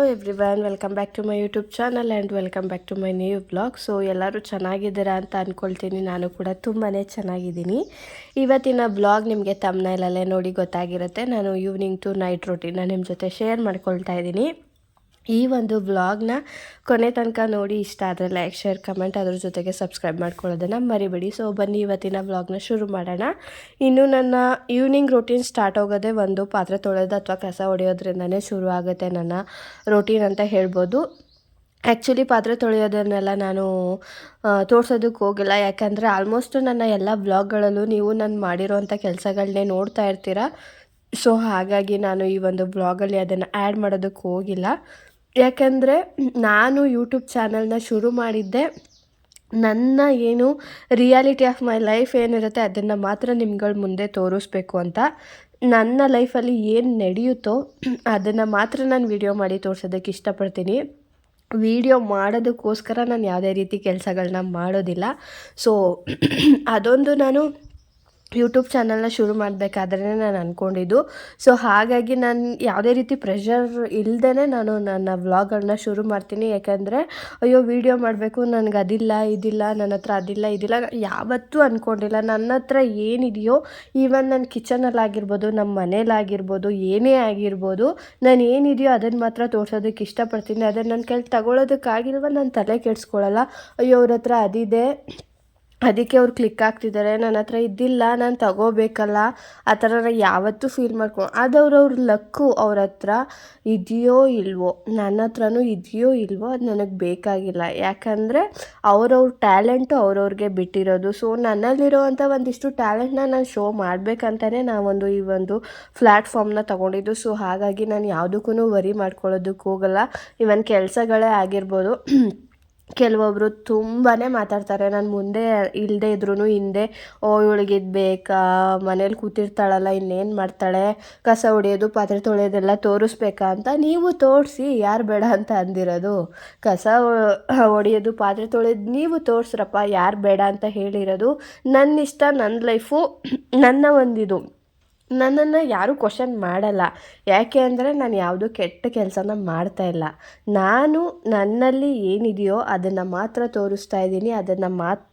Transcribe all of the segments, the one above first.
Hello every welcome back to my YouTube channel and welcome back to my new blog so ಎಲ್ಲರೂ ಚೆನ್ನಾಗಿದ್ದೀರಾ ಅಂತ ಅಂದ್ಕೊಳ್ತೀನಿ ನಾನು ಕೂಡ ತುಂಬಾ ಚೆನ್ನಾಗಿದ್ದೀನಿ. ಇವತ್ತಿನ ಬ್ಲಾಗ್ ನಿಮಗೆ ತಮ್ಮನೇಲಲ್ಲೇ ನೋಡಿ ಗೊತ್ತಾಗಿರುತ್ತೆ. ನಾನು ಈವ್ನಿಂಗ್ ಟು ನೈಟ್ ರೊಟೀನ ನಿಮ್ಮ ಜೊತೆ ಶೇರ್ ಮಾಡ್ಕೊಳ್ತಾ ಇದ್ದೀನಿ. ಈ ಒಂದು ವ್ಲಾಗ್ನ ಕೊನೆ ತನಕ ನೋಡಿ ಇಷ್ಟ ಆದರೆ ಲೈಕ್ ಶೇರ್ ಕಮೆಂಟ್ ಅದ್ರ ಜೊತೆಗೆ ಸಬ್ಸ್ಕ್ರೈಬ್ ಮಾಡ್ಕೊಳ್ಳೋದನ್ನು ಮರಿಬೇಡಿ. ಸೊ ಬನ್ನಿ ಇವತ್ತಿನ ವ್ಲಾಗ್ನ ಶುರು ಮಾಡೋಣ. ಇನ್ನು ನನ್ನ ಈವ್ನಿಂಗ್ ರೂಟೀನ್ ಸ್ಟಾರ್ಟ್ ಆಗೋದೇ ಒಂದು ಪಾತ್ರೆ ತೊಳೆದು ಅಥವಾ ಕಸ ಹೊಡೆಯೋದ್ರಿಂದನೇ ಶುರು ಆಗುತ್ತೆ ನನ್ನ ರೊಟೀನ್ ಅಂತ ಹೇಳ್ಬೋದು. ಆ್ಯಕ್ಚುಲಿ ಪಾತ್ರೆ ತೊಳೆಯೋದನ್ನೆಲ್ಲ ನಾನು ತೋರ್ಸೋದಕ್ಕೆ ಹೋಗಿಲ್ಲ. ಯಾಕಂದರೆ ಆಲ್ಮೋಸ್ಟ್ ನನ್ನ ಎಲ್ಲ ವ್ಲಾಗ್ಗಳಲ್ಲೂ ನೀವು ನಾನು ಮಾಡಿರೋವಂಥ ಕೆಲಸಗಳನ್ನೇ ನೋಡ್ತಾ ಇರ್ತೀರ. ಸೊ ಹಾಗಾಗಿ ನಾನು ಈ ಒಂದು ಬ್ಲಾಗಲ್ಲಿ ಅದನ್ನು ಆ್ಯಡ್ ಮಾಡೋದಕ್ಕೆ ಹೋಗಿಲ್ಲ. ಯಾಕಂದರೆ ನಾನು ಯೂಟ್ಯೂಬ್ ಚಾನಲ್ನ ಶುರು ಮಾಡಿದ್ದೆ. ನನ್ನ ಏನು ರಿಯಾಲಿಟಿ ಆಫ್ ಮೈ ಲೈಫ್ ಏನಿರುತ್ತೆ ಅದನ್ನು ಮಾತ್ರ ನಿಮ್ಗಳ ಮುಂದೆ ತೋರಿಸ್ಬೇಕು ಅಂತ. ನನ್ನ ಲೈಫಲ್ಲಿ ಏನು ನಡೆಯುತ್ತೋ ಅದನ್ನು ಮಾತ್ರ ನಾನು ವಿಡಿಯೋ ಮಾಡಿ ತೋರ್ಸೋದಕ್ಕೆ ಇಷ್ಟಪಡ್ತೀನಿ. ವಿಡಿಯೋ ಮಾಡೋದಕ್ಕೋಸ್ಕರ ನಾನು ಯಾವುದೇ ರೀತಿ ಕೆಲಸಗಳನ್ನ ಮಾಡೋದಿಲ್ಲ. ಸೊ ಅದೊಂದು ನಾನು ಯೂಟ್ಯೂಬ್ ಚಾನಲ್ನ ಶುರು ಮಾಡಬೇಕಾದ್ರೆ ನಾನು ಅಂದ್ಕೊಂಡಿದ್ದು ಸೊ ಹಾಗಾಗಿ ನಾನು ಯಾವುದೇ ರೀತಿ ಪ್ರೆಷರ್ ಇಲ್ಲದೇ ನಾನು ನನ್ನ ವ್ಲಾಗ್ಗಳನ್ನ ಶುರು ಮಾಡ್ತೀನಿ. ಯಾಕಂದರೆ, ಅಯ್ಯೋ ವೀಡಿಯೋ ಮಾಡಬೇಕು, ನನಗೆ ಅದಿಲ್ಲ, ಇದಿಲ್ಲ, ನನ್ನ ಹತ್ರ ಅದಿಲ್ಲ, ಇದಿಲ್ಲ, ಯಾವತ್ತೂ ಅಂದ್ಕೊಂಡಿಲ್ಲ ನನ್ನ ಹತ್ರ ಏನಿದೆಯೋ ಈವನ್ ನನ್ನ ಕಿಚನಲ್ಲಾಗಿರ್ಬೋದು ನಮ್ಮ ಮನೇಲಾಗಿರ್ಬೋದು ಏನೇ ಆಗಿರ್ಬೋದು, ನಾನು ಏನಿದೆಯೋ ಅದನ್ನು ಮಾತ್ರ ತೋರಿಸೋದಕ್ಕೆ ಇಷ್ಟಪಡ್ತೀನಿ. ಅದನ್ನು ನನ್ನ ಕೈಲಿ ತಗೊಳ್ಳೋದಕ್ಕಾಗಿಲ್ವ ನಾನು ತಲೆ ಕೆಡಿಸ್ಕೊಳ್ಳಲ್ಲ ಅಯ್ಯೋ, ಅವ್ರ ಹತ್ರ ಅದಿದೆ. ಅದಕ್ಕೆ ಅವ್ರು ಕ್ಲಿಕ್ ಆಗ್ತಿದ್ದಾರೆ, ನನ್ನ ಹತ್ರ ಇದ್ದಿಲ್ಲ, ನಾನು ತಗೋಬೇಕಲ್ಲ. ಆ ಥರ ನಾನು ಯಾವತ್ತೂ ಫೀಲ್ ಮಾಡ್ಕೊ, ಅದು ಅವ್ರವ್ರ ಲಕ್ಕು ಅವ್ರ ಹತ್ರ ಇದೆಯೋ ಇಲ್ವೋ, ನನ್ನ ಹತ್ರನೂ ಇದೆಯೋ ಇಲ್ವೋ, ಅದು ನನಗೆ ಬೇಕಾಗಿಲ್ಲ. ಯಾಕಂದರೆ ಅವರವ್ರ ಟ್ಯಾಲೆಂಟು ಅವ್ರವ್ರಿಗೆ ಬಿಟ್ಟಿರೋದು. ಸೊ ನನ್ನಲ್ಲಿರೋವಂಥ ಒಂದಿಷ್ಟು ಟ್ಯಾಲೆಂಟ್ನ ನಾನು ಶೋ ಮಾಡಬೇಕಂತಲೇ ನಾವೊಂದು ಈ ಒಂದು ಪ್ಲ್ಯಾಟ್ಫಾರ್ಮ್ನ ತೊಗೊಂಡಿದ್ದು. ಸೊ ಹಾಗಾಗಿ ನಾನು ಯಾವುದಕ್ಕೂ ವರಿ ಮಾಡ್ಕೊಳ್ಳೋದಕ್ಕೆ ಹೋಗಲ್ಲ. ಇವನ್ ಕೆಲಸಗಳೇ ಆಗಿರ್ಬೋದು. ಕೆಲವೊಬ್ಬರು ತುಂಬಾ ಮಾತಾಡ್ತಾರೆ. ನಾನು ಮುಂದೆ ಇಲ್ಲದೆ ಇದ್ರೂ ಹಿಂದೆ, ಓ, ಇವಳಿಗೆ ಇದು ಬೇಕಾ? ಮನೇಲಿ ಕೂತಿರ್ತಾಳಲ್ಲ, ಇನ್ನೇನು ಮಾಡ್ತಾಳೆ? ಕಸ ಹೊಡೆಯೋದು, ಪಾತ್ರೆ ತೊಳೆಯೋದೆಲ್ಲ ತೋರಿಸ್ಬೇಕಾ ಅಂತ ನೀವು ತೋರಿಸಿ, ಯಾರು ಬೇಡ ಅಂತ ಅಂದಿರೋದು. ಕಸ ಹೊಡೆಯೋದು, ಪಾತ್ರೆ ತೊಳೆಯೋದು ನೀವು ತೋರಿಸ್ರಪ್ಪ, ಯಾರು ಬೇಡ ಅಂತ ಹೇಳಿರೋದು ನನ್ನ ಇಷ್ಟ ನನ್ನ ಲೈಫು, ನನ್ನ ಒಂದಿದು. ನನ್ನನ್ನು ಯಾರೂ ಕ್ವಶನ್ ಮಾಡಲ್ಲ. ಯಾಕೆ ಅಂದರೆ ನಾನು ಯಾವುದೂ ಕೆಟ್ಟ ಕೆಲಸನ ಮಾಡ್ತಾ ಇಲ್ಲ. ನಾನು ನನ್ನಲ್ಲಿ ಏನಿದೆಯೋ ಅದನ್ನು ಮಾತ್ರ ತೋರಿಸ್ತಾ ಇದ್ದೀನಿ, ಅದನ್ನು ಮಾತ್ರ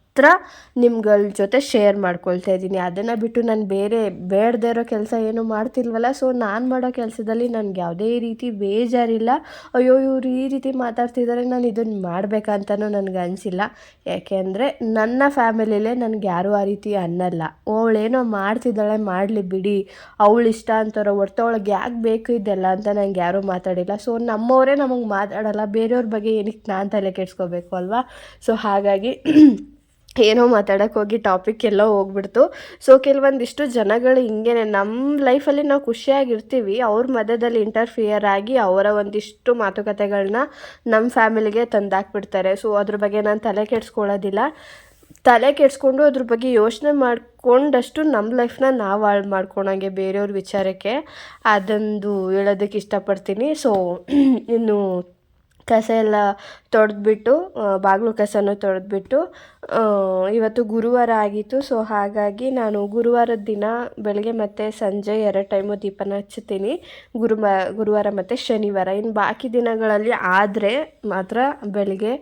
ನಿಮ್ಗಳ ಜೊತೆ ಶೇರ್ ಮಾಡ್ಕೊಳ್ತಾ ಇದ್ದೀನಿ. ಅದನ್ನು ಬಿಟ್ಟು ನಾನು ಬೇರೆ, ಬೇಡದೇ ಇರೋ ಕೆಲಸ ಏನು ಮಾಡ್ತಿಲ್ವಲ್ಲ? ಸೊ ನಾನು ಮಾಡೋ ಕೆಲಸದಲ್ಲಿ ನನಗೆ ಯಾವುದೇ ರೀತಿ ಬೇಜಾರಿಲ್ಲ. ಅಯ್ಯೋ, ಇವ್ರು ಈ ರೀತಿ ಮಾತಾಡ್ತಿದ್ದಾರೆ ನಾನು ಇದನ್ನು ಮಾಡಬೇಕಂತನೂ ನನಗೆ ಅನಿಸಿಲ್ಲ. ಯಾಕೆಂದರೆ ನನ್ನ ಫ್ಯಾಮಿಲಿಲೇ ನನಗೆ ಯಾರೂ ಆ ರೀತಿ ಅನ್ನಲ್ಲ. ಅವಳೇನೋ ಮಾಡ್ತಿದ್ದಾಳೆ, ಮಾಡಲಿ ಬಿಡಿ. ಅವಳು ಇಷ್ಟ ಅಂತಾರೋ ಹೊರ್ತು ಅವಳಿಗೆ ಯಾಕೆ ಬೇಕು ಇದೆಲ್ಲ ಅಂತ ನನಗೆ ಯಾರೂ ಮಾತಾಡಿಲ್ಲ. ಸೊ ನಮ್ಮವರೇ ನಮಗೆ ಮಾತಾಡಲ್ಲ. ಬೇರೆಯವ್ರ ಬಗ್ಗೆ ಏನಕ್ಕೆ ನಾನು ತಲೆ ಕೆಡಿಸ್ಕೋಬೇಕು ಅಲ್ವಾ? ಸೊ ಹಾಗಾಗಿ ಏನೋ ಮಾತಾಡೋಕ್ಕೆ ಹೋಗಿ ಟಾಪಿಕ್ ಎಲ್ಲ ಹೋಗ್ಬಿಡ್ತು. ಸೊ ಕೆಲವೊಂದಿಷ್ಟು ಜನಗಳು ಹಿಂಗೇನೆ ನಮ್ಮ ಲೈಫಲ್ಲಿ ನಾವು ಖುಷಿಯಾಗಿರ್ತೀವಿ. ಅವ್ರ ಮಧ್ಯದಲ್ಲಿ ಇಂಟರ್ಫಿಯರ್ ಆಗಿ ಅವರ ಒಂದಿಷ್ಟು ಮಾತುಕತೆಗಳನ್ನ ನಮ್ಮ ಫ್ಯಾಮಿಲಿಗೆ ತಂದಾಕ್ಬಿಡ್ತಾರೆ. ಸೊ ಅದ್ರ ಬಗ್ಗೆ ನಾನು ತಲೆ ಕೆಡಿಸ್ಕೊಳ್ಳೋದಿಲ್ಲ. ತಲೆ ಕೆಡಿಸ್ಕೊಂಡು ಅದ್ರ ಬಗ್ಗೆ ಯೋಚನೆ ಮಾಡಿಕೊಂಡಷ್ಟು ನಮ್ಮ ಲೈಫ್ನ ನಾವು ಹಾಳು ಮಾಡ್ಕೊಳಂಗೆ ಬೇರೆಯವ್ರ ವಿಚಾರಕ್ಕೆ ಅದೊಂದು ಹೇಳೋದಕ್ಕೆ ಇಷ್ಟಪಡ್ತೀನಿ. ಸೊ ಇನ್ನು ಕಸ ಎಲ್ಲ ತೊಳೆದ್ಬಿಟ್ಟು ಬಾಗಿಲು ಕಸನೂ ತೊಳೆದ್ಬಿಟ್ಟು ಇವತ್ತು ಗುರುವಾರ ಆಗಿತ್ತು. ಸೊ, ಹಾಗಾಗಿ ನಾನು ಗುರುವಾರದ ದಿನ ಬೆಳಗ್ಗೆ ಮತ್ತು ಸಂಜೆ ಎರಡು ಟೈಮು ದೀಪನ ಹಚ್ಚುತ್ತೀನಿ. ಗುರುಮ ಗುರುವಾರ ಮತ್ತು ಶನಿವಾರ. ಇನ್ನು ಬಾಕಿ ದಿನಗಳಲ್ಲಿ ಆದರೆ ಮಾತ್ರ ಬೆಳಗ್ಗೆ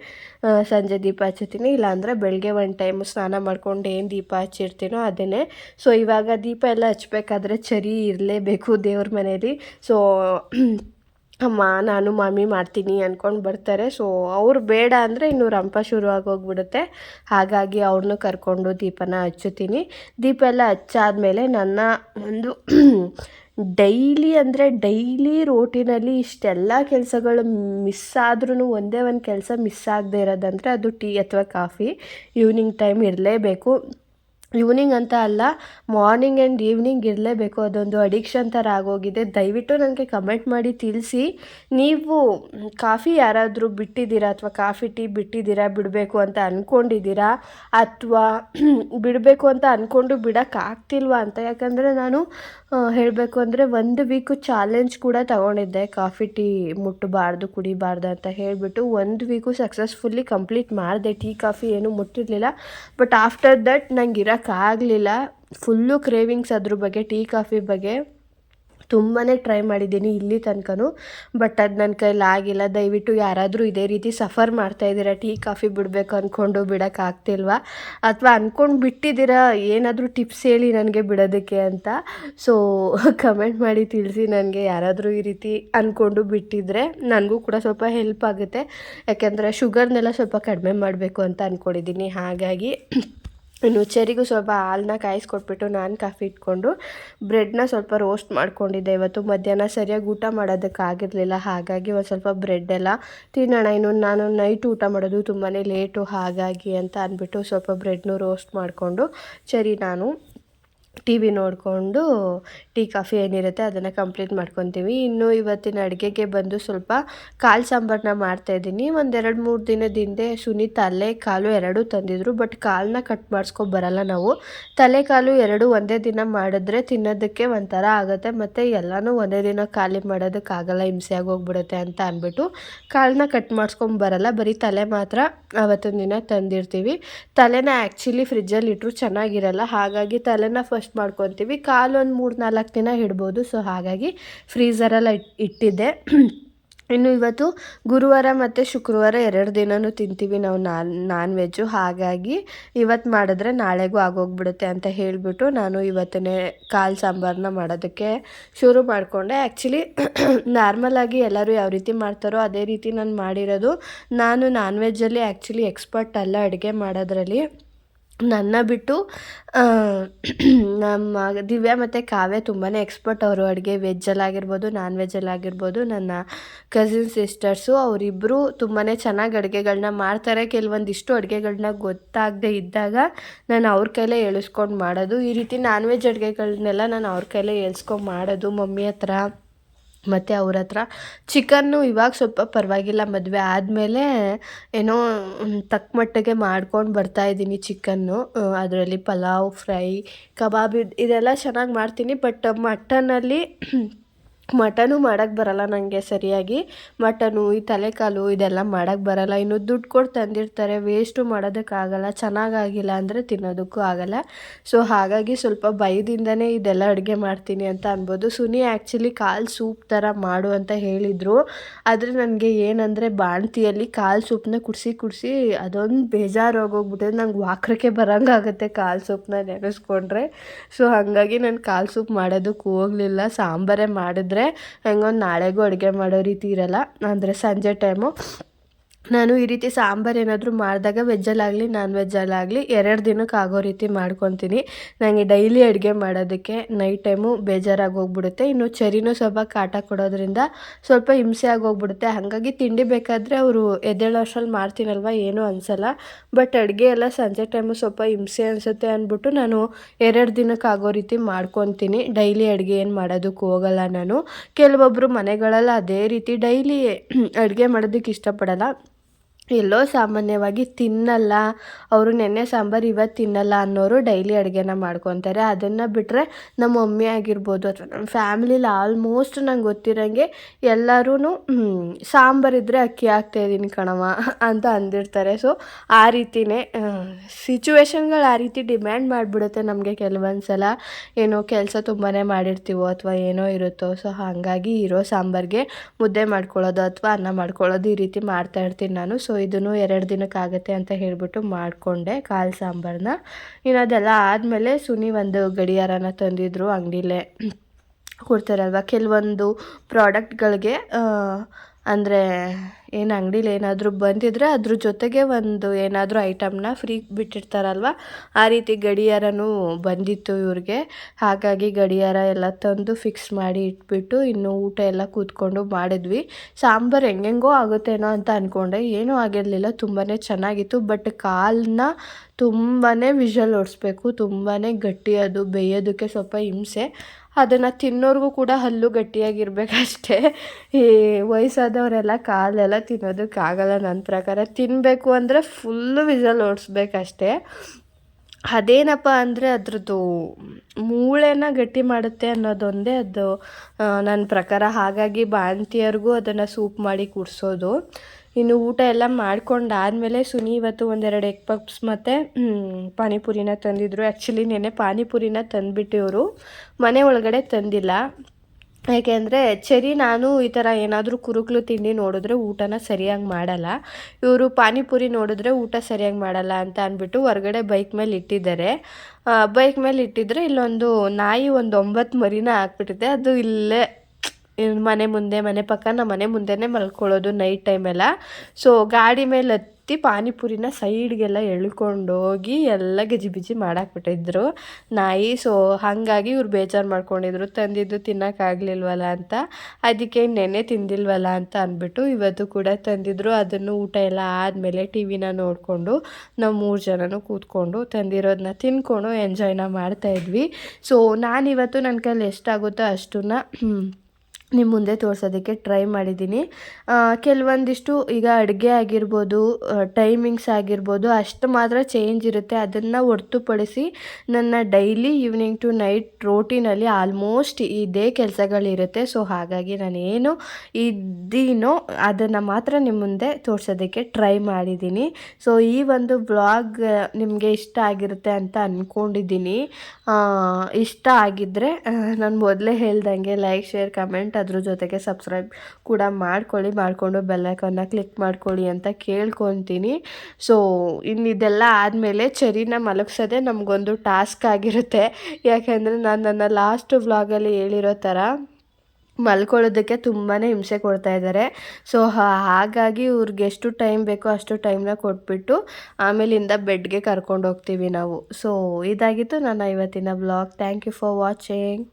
ಸಂಜೆ ದೀಪ ಹಚ್ಚುತ್ತೀನಿ. ಇಲ್ಲಾಂದರೆ ಬೆಳಗ್ಗೆ ಒಂದು ಟೈಮು ಸ್ನಾನ ಮಾಡ್ಕೊಂಡು ಏನು ದೀಪ ಹಚ್ಚಿರ್ತೀನೋ ಅದೇ ಸೊ, ಇವಾಗ ದೀಪ ಎಲ್ಲ ಹಚ್ಬೇಕಾದ್ರೆ ಚರಿ ಇರಲೇಬೇಕು ದೇವ್ರ ಮನೇಲಿ. ಸೊ ಅಮ್ಮ, ನಾನು ಮಮ್ಮಿ ಮಾಡ್ತೀನಿ ಅಂದ್ಕೊಂಡು ಬರ್ತಾರೆ. ಸೊ ಅವ್ರು ಬೇಡ ಅಂದರೆ ಇನ್ನು ರಂಪ ಶುರು ಹೋಗ್ಬಿಡುತ್ತೆ ಹಾಗಾಗಿ ಅವ್ರನ್ನೂ ಕರ್ಕೊಂಡು ದೀಪನ ಹಚ್ಚುತ್ತೀನಿ. ದೀಪ ಎಲ್ಲ ಹಚ್ಚಾದ್ಮೇಲೆ ನನ್ನ ಒಂದು ಡೈಲಿ ಅಂದರೆ ಡೈಲಿ ರೋಟಿನಲ್ಲಿ ಇಷ್ಟೆಲ್ಲ ಕೆಲಸಗಳು ಮಿಸ್ ಆದ್ರೂ ಒಂದೇ ಒಂದು ಕೆಲಸ ಮಿಸ್ ಆಗದೆ ಇರೋದಂದರೆ ಅದು ಟೀ ಅಥವಾ ಕಾಫಿ. ಈವ್ನಿಂಗ್ ಟೈಮ್ ಇರಲೇಬೇಕು. ಈವ್ನಿಂಗ್ ಅಂತ ಅಲ್ಲ ಮಾರ್ನಿಂಗ್ ಆ್ಯಂಡ್ ಈವ್ನಿಂಗ್ ಇರಲೇಬೇಕು. ಅದೊಂದು ಅಡಿಕ್ಷನ್ ಥರ ಆಗೋಗಿದೆ. ದಯವಿಟ್ಟು ನನಗೆ ಕಮೆಂಟ್ ಮಾಡಿ ತಿಳಿಸಿ. ನೀವು ಕಾಫಿ ಯಾರಾದರೂ ಬಿಟ್ಟಿದ್ದೀರಾ ಅಥವಾ ಕಾಫಿ, ಟೀ ಬಿಟ್ಟಿದ್ದೀರಾ, ಬಿಡಬೇಕು ಅಂತ ಅಂದ್ಕೊಂಡಿದ್ದೀರಾ ಅಥವಾ ಬಿಡಬೇಕು ಅಂತ ಅಂದ್ಕೊಂಡು ಬಿಡೋಕ್ಕಾಗ್ತಿಲ್ವಾ ಅಂತ? ಯಾಕಂದರೆ ನಾನು ಹೇಳಬೇಕು ಅಂದರೆ ಒಂದು ವೀಕು ಚಾಲೆಂಜ್ ಕೂಡ ತಗೊಂಡಿದ್ದೆ. ಕಾಫಿ, ಟೀ ಮುಟ್ಟಬಾರ್ದು, ಕುಡಿಬಾರ್ದು ಅಂತ ಹೇಳಿಬಿಟ್ಟು ಒಂದು ವೀಕು ಸಕ್ಸಸ್ಫುಲ್ಲಿ ಕಂಪ್ಲೀಟ್ ಮಾಡಿದೆ. ಟೀ, ಕಾಫಿ ಏನೂ ಮುಟ್ಟಿರಲಿಲ್ಲ. ಬಟ್ ಆಫ್ಟರ್ ದಟ್ ನಂಗೆ ಇರೋಕ್ಕಾಗಲಿಲ್ಲ ಫುಲ್ಲು ಕ್ರೇವಿಂಗ್ಸ್ ಅದ್ರ ಬಗ್ಗೆ ಟೀ ಕಾಫಿ ಬಗ್ಗೆ ತುಂಬಾ ಟ್ರೈ ಮಾಡಿದ್ದೀನಿ ಇಲ್ಲಿ ತನಕನೂ. ಬಟ್ ಅದು ನನ್ನ ಕೈಲಿ ಆಗಿಲ್ಲ. ದಯವಿಟ್ಟು ಯಾರಾದರೂ ಇದೇ ರೀತಿ ಸಫರ್ ಮಾಡ್ತಾ ಇದ್ದೀರಾ ಟೀ ಕಾಫಿ ಬಿಡಬೇಕು ಅಂದ್ಕೊಂಡು ಬಿಡೋಕ್ಕಾಗ್ತಿಲ್ವಾ ಅಥವಾ ಅಂದ್ಕೊಂಡು ಬಿಟ್ಟಿದ್ದೀರಾ, ಏನಾದರೂ ಟಿಪ್ಸ್ ಹೇಳಿ ನನಗೆ ಬಿಡೋದಕ್ಕೆ ಅಂತ. ಸೊ ಕಮೆಂಟ್ ಮಾಡಿ ತಿಳಿಸಿ ನನಗೆ ಯಾರಾದರೂ ಈ ರೀತಿ ಅಂದ್ಕೊಂಡು ಬಿಟ್ಟಿದ್ರೆ ನನಗೂ ಕೂಡ ಸ್ವಲ್ಪ ಹೆಲ್ಪ್ ಆಗುತ್ತೆ. ಯಾಕೆಂದರೆ ಶುಗರ್ನೆಲ್ಲ ಸ್ವಲ್ಪ ಕಡಿಮೆ ಮಾಡಬೇಕು ಅಂತ ಅಂದ್ಕೊಂಡಿದ್ದೀನಿ ಹಾಗಾಗಿ ಇನ್ನು ಚೆರಿಗೂ ಸ್ವಲ್ಪ ಹಾಲನ್ನ ಕಾಯಿಸ್ಕೊಟ್ಬಿಟ್ಟು ನಾನು ಕಾಫಿ ಇಟ್ಕೊಂಡು, ಬ್ರೆಡ್ನ ಸ್ವಲ್ಪ ರೋಸ್ಟ್ ಮಾಡ್ಕೊಂಡಿದ್ದೆ ಇವತ್ತು. ಮಧ್ಯಾಹ್ನ ಸರಿಯಾಗಿ ಊಟ ಮಾಡೋದಕ್ಕಾಗಿರಲಿಲ್ಲ, ಹಾಗಾಗಿ ಒಂದು ಸ್ವಲ್ಪ ಬ್ರೆಡ್ ಎಲ್ಲ ತಿನ್ನೋಣ. ಇನ್ನು ನಾನು ನೈಟ್ ಊಟ ಮಾಡೋದು ತುಂಬಾ ಲೇಟು ಹಾಗಾಗಿ ಅಂತ ಅಂದ್ಬಿಟ್ಟು ಸ್ವಲ್ಪ ಬ್ರೆಡ್ನು ರೋಸ್ಟ್ ಮಾಡಿಕೊಂಡು ಸರಿ ನಾನು ಟಿ ವಿ ನೋಡಿಕೊಂಡು ಟೀ, ಕಾಫಿ ಏನಿರುತ್ತೆ ಅದನ್ನು ಕಂಪ್ಲೀಟ್ ಮಾಡ್ಕೊತೀವಿ. ಇನ್ನು ಇವತ್ತಿನ ಅಡುಗೆಗೆ ಬಂದು ಸ್ವಲ್ಪ ಕಾಲು ಸಾಂಬಾರನ್ನ ಮಾಡ್ತಾಯಿದ್ದೀನಿ ಒಂದೆರಡು ಮೂರು ದಿನದ ಹಿಂದೆ ಸುನಿ ತಲೆ, ಕಾಲು ಎರಡೂ ತಂದಿದ್ರು, ಬಟ್ ಕಾಲನ್ನ ಕಟ್ ಮಾಡಿಸ್ಕೊ ಬರಲ್ಲ ನಾವು. ತಲೆ, ಕಾಲು ಎರಡು ಒಂದೇ ದಿನ ಮಾಡಿದ್ರೆ ತಿನ್ನೋದಕ್ಕೆ ಒಂಥರ ಆಗುತ್ತೆ, ಮತ್ತು ಎಲ್ಲನೂ ಒಂದೇ ದಿನ ಖಾಲಿ ಮಾಡೋದಕ್ಕಾಗಲ್ಲ ಹಿಂಸೆಯಾಗಿ ಹೋಗ್ಬಿಡುತ್ತೆ ಅಂತ ಅಂದ್ಬಿಟ್ಟು ಕಾಲನ್ನ ಕಟ್ ಮಾಡಿಸ್ಕೊಂಡು ಬರಲ್ಲ. ಬರೀ ತಲೆ ಮಾತ್ರ ಅವತ್ತಿನ ದಿನ ತಂದಿರ್ತೀವಿ. ತಲೆನ ಆ್ಯಕ್ಚುಲಿ ಫ್ರಿಜ್ಜಲ್ಲಿ ಇಟ್ಟರು ಚೆನ್ನಾಗಿರಲ್ಲ, ಹಾಗಾಗಿ ತಲೆನ ಫಸ್ಟ್ ಮಾಡ್ಕೊತೀವಿ. ಕಾಲು ಒಂದು ಮೂರು ನಾಲ್ಕು ದಿನ ಇಡ್ಬೋದು. ಸೊ ಹಾಗಾಗಿ ಫ್ರೀಝರೆಲ್ಲ ಇಟ್, ಇಟ್ಟಿದ್ದೆ. ಇನ್ನು ಇವತ್ತು ಗುರುವಾರ ಮತ್ತು ಶುಕ್ರವಾರ ಎರಡು ದಿನವೂ ತಿಂತೀವಿ ನಾವು ನಾನ್ ನಾನ್ ವೆಜ್ಜು ಹಾಗಾಗಿ ಇವತ್ತು ಮಾಡಿದ್ರೆ ನಾಳೆಗೂ ಆಗೋಗ್ಬಿಡುತ್ತೆ ಅಂತ ಹೇಳಿಬಿಟ್ಟು ನಾನು ಇವತ್ತನೇ ಕಾಲು ಸಾಂಬಾರನ್ನ ಮಾಡೋದಕ್ಕೆ ಶುರು ಮಾಡಿಕೊಂಡೆ. ಆ್ಯಕ್ಚುಲಿ ನಾರ್ಮಲಾಗಿ ಎಲ್ಲರೂ ಯಾವ ರೀತಿ ಮಾಡ್ತಾರೋ ಅದೇ ರೀತಿ ನಾನು ಮಾಡಿರೋದು. ನಾನು ನಾನ್ ವೆಜ್ಜಲ್ಲಿ ಆ್ಯಕ್ಚುಲಿ ಎಕ್ಸ್ಪರ್ಟ್ ಅಲ್ಲ ಅಡುಗೆ ಮಾಡೋದ್ರಲ್ಲಿ. ನನ್ನ ಬಿಟ್ಟು ನಮ್ಮ ದಿವ್ಯಾ ಮತ್ತು ಕಾವ್ಯ ತುಂಬಾ ಎಕ್ಸ್ಪರ್ಟ್ ಅವರು. ಅಡುಗೆ ವೆಜ್ಜಲ್ಲಾಗಿರ್ಬೋದು ನಾನ್ ವೆಜ್ಜಲ್ಲಾಗಿರ್ಬೋದು ನನ್ನ ಕಸಿನ್ ಸಿಸ್ಟರ್ಸು ಅವರಿಬ್ಬರು ತುಂಬಾ ಚೆನ್ನಾಗಿ ಅಡುಗೆಗಳನ್ನ ಮಾಡ್ತಾರೆ. ಕೆಲವೊಂದಿಷ್ಟು ಅಡುಗೆಗಳನ್ನ ಗೊತ್ತಾಗದೆ ಇದ್ದಾಗ ನಾನು ಅವ್ರ ಕೈಲೇ ಹೇಳಿಸ್ಕೊಂಡು ಮಾಡೋದು. ಈ ರೀತಿ ನಾನ್ ವೆಜ್ ಅಡುಗೆಗಳನ್ನೆಲ್ಲ ನಾನು ಅವ್ರ ಕೈಲೇ ಹೇಳ್ಸ್ಕೊಂಡು ಮಾಡೋದು, ಮಮ್ಮಿ ಹತ್ರ. ಮತ್ತು ಅವ್ರ ಹತ್ರ, ಚಿಕನ್ನು ಇವಾಗ ಸ್ವಲ್ಪ ಪರವಾಗಿಲ್ಲ ಮದುವೆ ಆದಮೇಲೆ ಏನೋ ತಕ್ಕ ಮಟ್ಟಿಗೆ ಮಾಡ್ಕೊಂಡು ಬರ್ತಾಯಿದ್ದೀನಿ ಚಿಕನ್ನು ಅದರಲ್ಲಿ ಪಲಾವ್, ಫ್ರೈ, ಕಬಾಬ್, ಇದ್- ಇದೆಲ್ಲ ಚೆನ್ನಾಗಿ ಮಾಡ್ತೀನಿ, ಬಟ್ ಮಟನಲ್ಲಿ ಮಟನು ಮಾಡೋಕ್ಕೆ ಬರಲ್ಲ ನನಗೆ ಸರಿಯಾಗಿ. ಮಟನು, ಈ ತಲೆಕಾಲು ಇದೆಲ್ಲ ಮಾಡೋಕ್ಕೆ ಬರಲ್ಲ. ಇನ್ನು ದುಡ್ಡು ಕೊಟ್ಟು ತಂದಿರ್ತಾರೆ. ವೇಸ್ಟು ಮಾಡೋದಕ್ಕಾಗಲ್ಲ. ಚೆನ್ನಾಗಾಗಿಲ್ಲ ಅಂದರೆ ತಿನ್ನೋದಕ್ಕೂ ಆಗಲ್ಲ. ಸೊ ಹಾಗಾಗಿ ಸ್ವಲ್ಪ ಭಯದಿಂದನೇ ಇದೆಲ್ಲ ಅಡುಗೆ ಮಾಡ್ತೀನಿ ಅಂತ ಅನ್ಬೋದು. ಸುನಿ ಆ್ಯಕ್ಚುಲಿ ಕಾಲು ಸೂಪ್ ಥರ ಮಾಡು ಅಂತ ಹೇಳಿದರು. ಆದರೆ ನನಗೆ ಏನಂದರೆ ಬಾಣ್ತಿಯಲ್ಲಿ ಕಾಲು ಸೂಪ್ನ ಕುಡಿಸಿ ಕುಡಿಸಿ ಅದೊಂದು ಬೇಜಾರು ಹೋಗೋಗ್ಬಿಟ್ಟು ನಂಗೆ ವಾಕ್ರಕ್ಕೆ ಬರೋಂಗಾಗುತ್ತೆ ಕಾಲು ಸೂಪ್ನ ನೆನೆಸ್ಕೊಂಡ್ರೆ. ಸೊ ಹಾಗಾಗಿ ನಾನು ಕಾಲು ಸೂಪ್ ಮಾಡೋದಕ್ಕೆ ಹೋಗಲಿಲ್ಲ. ಸಾಂಬಾರೇ ಮಾಡಿದ್ರೆ ಹೆಂಗೊಂದು ನಾಳೆಗೂ ಅಡುಗೆ ಮಾಡೋ ರೀತಿ ಇರಲ್ಲ. ಅಂದರೆ ಸಂಜೆ ಟೈಮು ನಾನು ಈ ರೀತಿ ಸಾಂಬಾರು ಏನಾದರೂ ಮಾಡಿದಾಗ ವೆಜ್ಜಲ್ಲಾಗಲಿ ನಾನ್ ವೆಜ್ಜಲ್ಲಾಗಲಿ ಎರಡು ದಿನಕ್ಕೆ ಆಗೋ ರೀತಿ ಮಾಡ್ಕೊತೀನಿ. ನನಗೆ ಡೈಲಿ ಅಡುಗೆ ಮಾಡೋದಕ್ಕೆ ನೈಟ್ ಟೈಮು ಬೇಜಾರಾಗಿ ಹೋಗ್ಬಿಡುತ್ತೆ. ಇನ್ನು ಚರಿನೂ ಸ್ವಲ್ಪ ಕಾಟ ಕೊಡೋದ್ರಿಂದ ಸ್ವಲ್ಪ ಹಿಂಸೆ ಆಗೋಗ್ಬಿಡುತ್ತೆ ಹಾಗಾಗಿ ತಿಂಡಿ ಬೇಕಾದರೆ ಅವರು ಎದ್ದೇಳೋ ಅಷ್ಟರಲ್ಲಿ ಮಾಡ್ತೀನಲ್ವ ಏನೂ ಅನಿಸಲ್ಲ. ಬಟ್ ಅಡುಗೆ ಎಲ್ಲ ಸಂಜೆ ಟೈಮು ಸ್ವಲ್ಪ ಹಿಂಸೆ ಅನಿಸುತ್ತೆ ಅಂದ್ಬಿಟ್ಟು ನಾನು ಎರಡು ದಿನಕ್ಕೆ ಆಗೋ ರೀತಿ ಮಾಡ್ಕೊತೀನಿ. ಡೈಲಿ ಅಡುಗೆ ಏನು ಮಾಡೋದಕ್ಕೆ ಹೋಗಲ್ಲ ನಾನು. ಕೆಲವೊಬ್ಬರು ಮನೆಗಳಲ್ಲಿ ಅದೇ ರೀತಿ ಡೈಲಿ ಅಡುಗೆ ಮಾಡೋದಕ್ಕೆ ಇಷ್ಟಪಡಲ್ಲ. ಎಲ್ಲೋ ಸಾಮಾನ್ಯವಾಗಿ ತಿನ್ನಲ್ಲ, ಅವರು ನೆನ್ನೆ ಸಾಂಬಾರು ಇವತ್ತು ತಿನ್ನಲ್ಲ ಅನ್ನೋರು ಡೈಲಿ ಅಡುಗೆನ ಮಾಡ್ಕೊತಾರೆ. ಅದನ್ನು ಬಿಟ್ಟರೆ ನಮ್ಮ ಮಮ್ಮಿ ಆಗಿರ್ಬೋದು ಅಥವಾ ನಮ್ಮ ಫ್ಯಾಮಿಲಿಲಿ ಆಲ್ಮೋಸ್ಟ್ ನಂಗೆ ಗೊತ್ತಿರೋಂಗೆ ಎಲ್ಲರೂ ಸಾಂಬಾರಿದ್ರೆ ಅಕ್ಕಿ ಹಾಕ್ತಾಯಿದ್ದೀನಿ ಕಣವ ಅಂತ ಅಂದಿರ್ತಾರೆ. ಸೊ ಆ ರೀತಿಯೇ ಸಿಚುವೇಶನ್ಗಳು ಆ ರೀತಿ ಡಿಮ್ಯಾಂಡ್ ಮಾಡಿಬಿಡುತ್ತೆ ನಮಗೆ ಕೆಲವೊಂದು ಸಲ ಏನೋ ಕೆಲಸ ತುಂಬಾ ಮಾಡಿರ್ತೀವೋ ಅಥವಾ ಏನೋ ಇರುತ್ತೋ ಸೊ ಹಾಗಾಗಿ ಇರೋ ಸಾಂಬಾರಿಗೆ ಮುದ್ದೆ ಮಾಡ್ಕೊಳ್ಳೋದು ಅಥವಾ ಅನ್ನ ಮಾಡ್ಕೊಳ್ಳೋದು ಈ ರೀತಿ ಮಾಡ್ತಾ ಇರ್ತೀನಿ ನಾನು. ಸೊ ಇದನ್ನು ಎರಡು ದಿನಕ್ಕಾಗತ್ತೆ ಅಂತ ಹೇಳಿಬಿಟ್ಟು ಮಾಡಿಕೊಂಡೆ ಕಾಲು ಸಾಂಬಾರನ್ನ ಇನ್ನು ಅದೆಲ್ಲ ಆದಮೇಲೆ ಸುನಿ ಒಂದು ಗಡಿಯಾರನ ತಂದಿದ್ರು ಅಂಗಡಿಲೇ. ಕೊಡ್ತಾರಲ್ವ? ಕೆಲವೊಂದು ಪ್ರಾಡಕ್ಟ್ಗಳಿಗೆ ಅಂದರೆ ಏನು ಅಂಗಡೀಲಿ ಏನಾದರೂ ಬಂದಿದ್ದರೆ ಅದ್ರ ಜೊತೆಗೆ ಒಂದು ಏನಾದರೂ ಐಟಮ್ನ ಫ್ರೀ ಬಿಟ್ಟಿರ್ತಾರಲ್ವ? ಆ ರೀತಿ ಗಡಿಯಾರನೂ ಬಂದಿತ್ತು ಇವ್ರಿಗೆ. ಹಾಗಾಗಿ ಗಡಿಯಾರ ಎಲ್ಲ ತಂದು ಫಿಕ್ಸ್ ಮಾಡಿ ಇಟ್ಬಿಟ್ಟು ಇನ್ನು ಊಟ ಎಲ್ಲ ಕೂತ್ಕೊಂಡು ಮಾಡಿದ್ವಿ. ಸಾಂಬಾರು ಹೆಂಗೆಂಗೋ ಆಗುತ್ತೇನೋ ಅಂತ ಅಂದ್ಕೊಂಡೆ ಏನೂ ಆಗಿರಲಿಲ್ಲ ತುಂಬಾ ಚೆನ್ನಾಗಿತ್ತು. ಬಟ್ ಕಾಲನ್ನ ತುಂಬಾ ವಿಷಲ್ ಓಡಿಸ್ಬೇಕು ತುಂಬಾ ಗಟ್ಟಿ ಅದು, ಬೇಯೋದಕ್ಕೆ ಸ್ವಲ್ಪ ಹಿಂಸೆ. ಅದನ್ನು ತಿನ್ನೋರಿಗೂ ಕೂಡ ಹಲ್ಲು ಗಟ್ಟಿಯಾಗಿರ್ಬೇಕಷ್ಟೇ. ಈ ವಯಸ್ಸಾದವರೆಲ್ಲ ಕಾಲೆಲ್ಲ ತಿನ್ನೋದಕ್ಕಾಗಲ್ಲ ನನ್ನ ಪ್ರಕಾರ ತಿನ್ನಬೇಕು ಅಂದರೆ ಫುಲ್ಲು ವಿಸಲ್ ಓಡಿಸ್ಬೇಕಷ್ಟೇ. ಅದೇನಪ್ಪ ಅಂದರೆ ಅದ್ರದ್ದು ಮೂಳೆನ ಗಟ್ಟಿ ಮಾಡುತ್ತೆ ಅನ್ನೋದೊಂದೇ ಅದು. ನನ್ನ ಪ್ರಕಾರ ಹಾಗಾಗಿ ಬಾಣಂತಿಯರಿಗೂ ಅದನ್ನು ಸೂಪ್ ಮಾಡಿ ಕುಡಿಸೋದು. ಇನ್ನು ಊಟ ಎಲ್ಲ ಮಾಡ್ಕೊಂಡಾದಮೇಲೆ ಸುನಿ ಇವತ್ತು ಒಂದೆರಡು ಎಗ್ ಪಪ್ಸ್ ಮತ್ತು ಪಾನಿಪುರಿನ ತಂದಿದ್ರು. ಆ್ಯಕ್ಚುಲಿ ನೆನೆ ಪಾನಿಪುರಿನ ತಂದುಬಿಟ್ಟು ಇವರು ಮನೆ ಒಳಗಡೆ ತಂದಿಲ್ಲ. ಯಾಕೆಂದರೆ ಚರಿ ನಾನು ಈ ಥರ ಏನಾದರೂ ಕುರುಕ್ಲು ತಿಂಡಿ ನೋಡಿದ್ರೆ ಊಟನ ಸರಿಯಾಗಿ ಮಾಡಲ್ಲ. ಇವರು ಪಾನಿಪುರಿ ನೋಡಿದ್ರೆ ಊಟ ಸರಿಯಾಗಿ ಮಾಡಲ್ಲ ಅಂತ ಅಂದ್ಬಿಟ್ಟು ಹೊರಗಡೆ ಬೈಕ್ ಮೇಲೆ ಇಟ್ಟಿದ್ದಾರೆ. ಬೈಕ್ ಮೇಲೆ ಇಟ್ಟಿದ್ರೆ ಇಲ್ಲೊಂದು ನಾಯಿ ಒಂದು ಒಂಬತ್ತು ಮರಿನ ಹಾಕ್ಬಿಟ್ಟಿದೆ. ಅದು ಇಲ್ಲೇ ಮನೆ ಮುಂದೆ, ಮನೆ ಪಕ್ಕ ನಮ್ಮ ಮನೆ ಮುಂದೆನೇ ಮಲ್ಕೊಳ್ಳೋದು ನೈಟ್ ಟೈಮೆಲ್ಲ ಸೊ ಗಾಡಿ ಮೇಲೆ ಹತ್ತಿ ಪಾನಿಪುರಿನ ಸೈಡ್ಗೆಲ್ಲ ಎಳ್ಕೊಂಡೋಗಿ ಎಲ್ಲ ಗಜಿಬಿಜಿ ಮಾಡಾಕ್ಬಿಟ್ಟಿದ್ರು ನಾಯಿ. ಸೊ ಹಾಗಾಗಿ ಇವ್ರು ಬೇಜಾರು ಮಾಡ್ಕೊಂಡಿದ್ರು. ತಂದಿದ್ದು ತಿನ್ನೋಕ್ಕಾಗಲಿಲ್ವಲ್ಲ ಅಂತ. ಅದಕ್ಕೆ ನೆನೆ ತಿಂದಿಲ್ವಲ್ಲ ಅಂತ ಅಂದ್ಬಿಟ್ಟು ಇವತ್ತು ಕೂಡ ತಂದಿದ್ರು. ಅದನ್ನು ಊಟ ಎಲ್ಲ ಆದಮೇಲೆ ಟಿ ವಿನ ನೋಡಿಕೊಂಡು ನಾವು ಮೂರು ಜನನೂ ಕೂತ್ಕೊಂಡು ತಂದಿರೋದನ್ನ ತಿನ್ಕೊಂಡು ಎಂಜಾಯ್ನ ಮಾಡ್ತಾಯಿದ್ವಿ ಸೊ ನಾನಿವತ್ತು ನನ್ನ ಕೈಲಿ ಎಷ್ಟಾಗುತ್ತೋ ಅಷ್ಟನ್ನ ನಿಮ್ಮ ಮುಂದೆ ತೋರಿಸೋದಕ್ಕೆ ಟ್ರೈ ಮಾಡಿದ್ದೀನಿ. ಕೆಲವೊಂದಿಷ್ಟು ಈಗ ಅಡುಗೆ ಆಗಿರ್ಬೋದು ಟೈಮಿಂಗ್ಸ್ ಆಗಿರ್ಬೋದು, ಅಷ್ಟು ಮಾತ್ರ ಚೇಂಜ್ ಇರುತ್ತೆ. ಅದನ್ನು ಹೊರ್ತುಪಡಿಸಿ ನನ್ನ ಡೈಲಿ ಈವ್ನಿಂಗ್ ಟು ನೈಟ್ ರೋಟೀನಲ್ಲಿ ಆಲ್ಮೋಸ್ಟ್ ಇದೇ ಕೆಲಸಗಳಿರುತ್ತೆ. ಸೊ ಹಾಗಾಗಿ ನಾನೇನು ಇದ್ದೀನೋ ಅದನ್ನು ಮಾತ್ರ ನಿಮ್ಮ ಮುಂದೆ ತೋರಿಸೋದಕ್ಕೆ ಟ್ರೈ ಮಾಡಿದ್ದೀನಿ. ಸೊ ಈ ಒಂದು ಬ್ಲಾಗ್ ನಿಮಗೆ ಇಷ್ಟ ಆಗಿರುತ್ತೆ ಅಂತ ಅಂದ್ಕೊಂಡಿದ್ದೀನಿ ಇಷ್ಟ ಆಗಿದ್ದರೆ ನಾನು ಮೊದಲೇ ಹೇಳ್ದಂಗೆ ಲೈಕ್ ಶೇರ್ ಕಮೆಂಟ್ ಅದ್ರ ಜೊತೆಗೆ ಸಬ್ಸ್ಕ್ರೈಬ್ ಕೂಡ ಮಾಡ್ಕೊಳ್ಳಿ, ಮಾಡಿಕೊಂಡು ಬೆಲ್ಲೈಕನ್ನ ಕ್ಲಿಕ್ ಮಾಡ್ಕೊಳ್ಳಿ ಅಂತ ಕೇಳ್ಕೊತೀನಿ. ಸೊ ಇನ್ನಿದೆಲ್ಲ ಆದಮೇಲೆ ಚರಿನ ಮಲಗಿಸೋದೇ ನಮಗೊಂದು ಟಾಸ್ಕ್ ಆಗಿರುತ್ತೆ. ಯಾಕೆಂದರೆ ನಾನು ನನ್ನ ಲಾಸ್ಟ್ ವ್ಲಾಗಲ್ಲಿ ಹೇಳಿರೋ ಥರ ಮಲ್ಕೊಳ್ಳೋದಕ್ಕೆ ತುಂಬಾ ಹಿಂಸೆ ಕೊಡ್ತಾ ಇದ್ದಾರೆ. ಸೊ ಹಾಗಾಗಿ ಇವ್ರಿಗೆ ಎಷ್ಟು ಟೈಮ್ ಬೇಕೋ ಅಷ್ಟು ಟೈಮ್ನ ಕೊಟ್ಬಿಟ್ಟು ಆಮೇಲಿಂದ ಬೆಡ್ಗೆ ಕರ್ಕೊಂಡು ಹೋಗ್ತೀವಿ ನಾವು. ಸೊ ಇದಾಗಿತ್ತು ನನ್ನ ಇವತ್ತಿನ blog thank you for watching